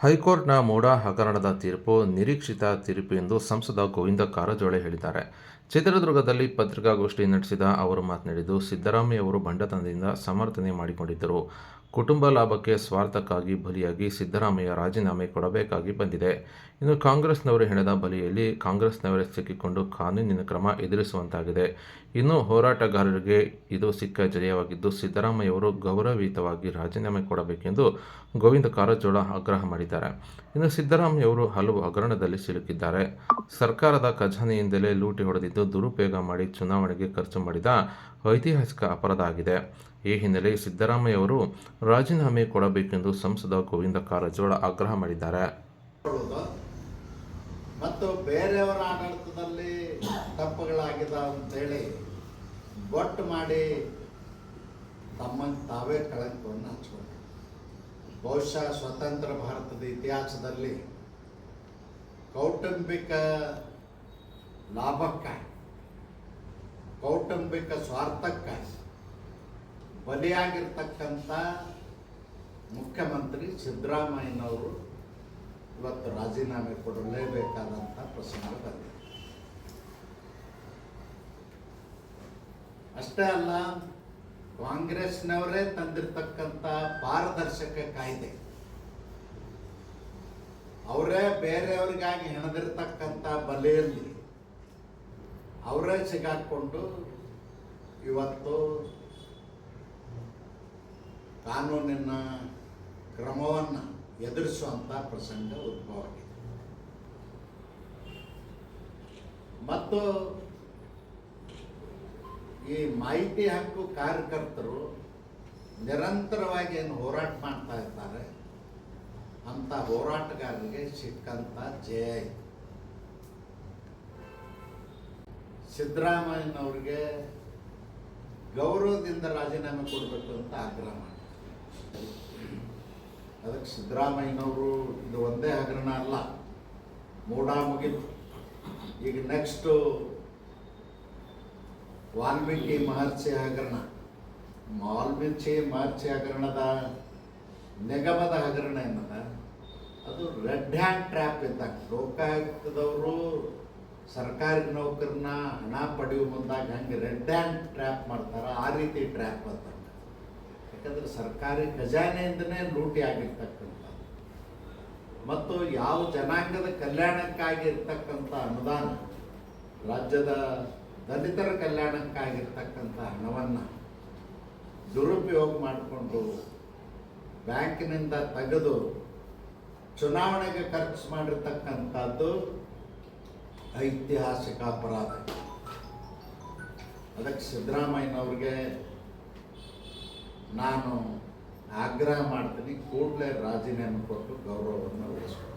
ಹೈಕೋರ್ಟ್ನ ಮೂಡಾ ಹಗರಣದ ತೀರ್ಪು ನಿರೀಕ್ಷಿತ ತೀರ್ಪು ಎಂದು ಸಂಸದ ಗೋವಿಂದ ಕಾರಜೋಳೆ ಹೇಳಿದ್ದಾರೆ. ಚಿತ್ರದುರ್ಗದಲ್ಲಿ ಪತ್ರಿಕಾಗೋಷ್ಠಿ ನಡೆಸಿದ ಅವರು ಮಾತನಾಡಿದ್ದು, ಸಿದ್ದರಾಮಯ್ಯ ಅವರು ಬಂಡತನದಿಂದ ಸಮರ್ಥನೆ ಮಾಡಿಕೊಂಡಿದ್ದರು. ಕುಟುಂಬ ಲಾಭಕ್ಕೆ ಸ್ವಾರ್ಥಕ್ಕಾಗಿ ಬಲಿಯಾಗಿ ಸಿದ್ದರಾಮಯ್ಯ ರಾಜೀನಾಮೆ ಕೊಡಬೇಕಾಗಿ ಬಂದಿದೆ. ಇನ್ನು ಕಾಂಗ್ರೆಸ್ನವರು ಹೆಣದ ಬಲಿಯಲ್ಲಿ ಕಾಂಗ್ರೆಸ್ನವರೇ ಸಿಕ್ಕಿಕೊಂಡು ಕಾನೂನಿನ ಕ್ರಮ ಎದುರಿಸುವಂತಾಗಿದೆ. ಇನ್ನು ಹೋರಾಟಗಾರರಿಗೆ ಇದು ಸಿಕ್ಕ ಜಯವಾಗಿದ್ದು ಸಿದ್ದರಾಮಯ್ಯವರು ಗೌರವಯುತವಾಗಿ ರಾಜೀನಾಮೆ ಕೊಡಬೇಕೆಂದು ಗೋವಿಂದ ಕಾರಜೋಳ ಆಗ್ರಹ ಮಾಡಿದ್ದಾರೆ. ಇನ್ನು ಸಿದ್ದರಾಮಯ್ಯವರು ಹಲವು ಹಗರಣದಲ್ಲಿ ಸಿಲುಕಿದ್ದಾರೆ. ಸರ್ಕಾರದ ಖಜಾನೆಯಿಂದಲೇ ಲೂಟಿ ಹೊಡೆದಿದ್ದು ದುರುಪಯೋಗ ಮಾಡಿ ಚುನಾವಣೆಗೆ ಖರ್ಚು ಮಾಡಿದ ಐತಿಹಾಸಿಕ ಅಪರಾಧ ಆಗಿದೆ ಈ ಹಿನ್ನೆಲೆ ಸಿದ್ದರಾಮಯ್ಯವರು ರಾಜೀನಾಮೆ ಕೊಡಬೇಕೆಂದು ಸಂಸದ ಗೋವಿಂದ ಕಾರಜೋಳ ಆಗ್ರಹ ಮಾಡಿದ್ದಾರೆ. ಮತ್ತು ಬೇರೆಯವರ ಆಡಳಿತದಲ್ಲಿ ತಪ್ಪುಗಳಾಗಿದ ಅಂತೇಳಿ ಗೊಟ್ಟು ಮಾಡಿ ತಮ್ಮ ತಾವೇ ಕಳಂಕವನ್ನು ಹಚ್ಕೊಂಡು ಬಹುಶಃ ಸ್ವತಂತ್ರ ಭಾರತದ ಇತಿಹಾಸದಲ್ಲಿ ಕೌಟುಂಬಿಕ ಲಾಭಕ್ಕಾಗಿ ಕೌಟುಂಬಿಕ ಸ್ವಾರ್ಥಕ್ಕಾಗಿ ಬಲಿಯಾಗಿರ್ತಕ್ಕಂಥ ಮುಖ್ಯಮಂತ್ರಿ ಸಿದ್ದರಾಮಯ್ಯನವರು ಇವತ್ತು ರಾಜೀನಾಮೆ ಕೊಡಲೇಬೇಕಾದಂಥ ಪ್ರಸಂಗ ಬಂದಿದೆ. ಅಷ್ಟೇ ಅಲ್ಲ, ಕಾಂಗ್ರೆಸ್ನವರೇ ತಂದಿರತಕ್ಕಂಥ ಪಾರದರ್ಶಕ ಕಾಯ್ದೆ, ಅವರೇ ಬೇರೆಯವರಿಗಾಗಿ ಹೆಣದಿರ್ತಕ್ಕಂಥ ಬಲೆಯಲ್ಲಿ ಅವರೇ ಸಿಗಾಕೊಂಡು ಇವತ್ತು ಕಾನೂನಿನ ಕ್ರಮವನ್ನು ಎದುರಿಸುವಂಥ ಪ್ರಸಂಗ ಉದ್ಭವ ಆಗಿದೆ. ಮತ್ತು ಈ ಮಾಹಿತಿ ಹಕ್ಕು ಕಾರ್ಯಕರ್ತರು ನಿರಂತರವಾಗಿ ಏನು ಹೋರಾಟ ಮಾಡ್ತಾ ಇರ್ತಾರೆ ಅಂತ ಹೋರಾಟಗಾರರಿಗೆ ಸಿಕ್ಕಂಥ ಜಯ ಸಿದ್ದರಾಮಯ್ಯನವ್ರಿಗೆ ಗೌರವದಿಂದ ರಾಜೀನಾಮೆ ಕೊಡಬೇಕು ಅಂತ ಆಗ್ರಹ ಮಾಡ್ತಾರೆ. ಅದಕ್ಕೆ ಸಿದ್ದರಾಮಯ್ಯನವರು ಇದು ಒಂದೇ ಹಗರಣ ಅಲ್ಲ, ಮೂಡ ಮುಗಿದು ಈಗ ನೆಕ್ಸ್ಟು ವಾಲ್ಮೀಕಿ ಮಹರ್ಷಿ ಹಗರಣ. ವಾಲ್ಮೀಕಿ ಮಹರ್ಷಿ ಹಗರಣದ ನಿಗಮದ ಹಗರಣ ಏನದ? ಅದು ರೆಡ್ ಹ್ಯಾಂಡ್ ಟ್ರ್ಯಾಪ್ ಇದ್ದಾಗ. ಲೋಕಾಯುಕ್ತದವರು ಸರ್ಕಾರಿ ನೌಕರನ್ನ ಹಣ ಪಡೆಯುವ ಮುಂದಾಗ ಹೆಂಗೆ ರೆಡ್ ಹ್ಯಾಂಡ್ ಟ್ರ್ಯಾಪ್ ಮಾಡ್ತಾರ ಆ ರೀತಿ ಟ್ರ್ಯಾಪ್ ಅಂತ ಯಾಕಂದ್ರೆ ಸರ್ಕಾರಿ ಖಜಾನೆಯಿಂದನೇ ಲೂಟಿ ಆಗಿರ್ತಕ್ಕಂಥ, ಮತ್ತು ಯಾವ ಜನಾಂಗದ ಕಲ್ಯಾಣಕ್ಕಾಗಿ ಇರ್ತಕ್ಕಂಥ ಅನುದಾನ, ರಾಜ್ಯದ ದಲಿತರ ಕಲ್ಯಾಣಕ್ಕಾಗಿರ್ತಕ್ಕಂಥ ಹಣವನ್ನು ದುರುಪಯೋಗ ಮಾಡಿಕೊಂಡು ಬ್ಯಾಂಕಿನಿಂದ ತೆಗೆದು ಚುನಾವಣೆಗೆ ಖರ್ಚು ಮಾಡಿರ್ತಕ್ಕಂಥದ್ದು ಐತಿಹಾಸಿಕ ಅಪರಾಧ. ಅದಕ್ಕೆ ಸಿದ್ದರಾಮಯ್ಯನವ್ರಿಗೆ ನಾನು ಆಗ್ರಹ ಮಾಡ್ತೀನಿ ಕೂಡಲೇ ರಾಜೀನಾಮೆ ಕೊಟ್ಟು ಗೌರವವನ್ನು ಉಳಿಸ್ಬೇಕು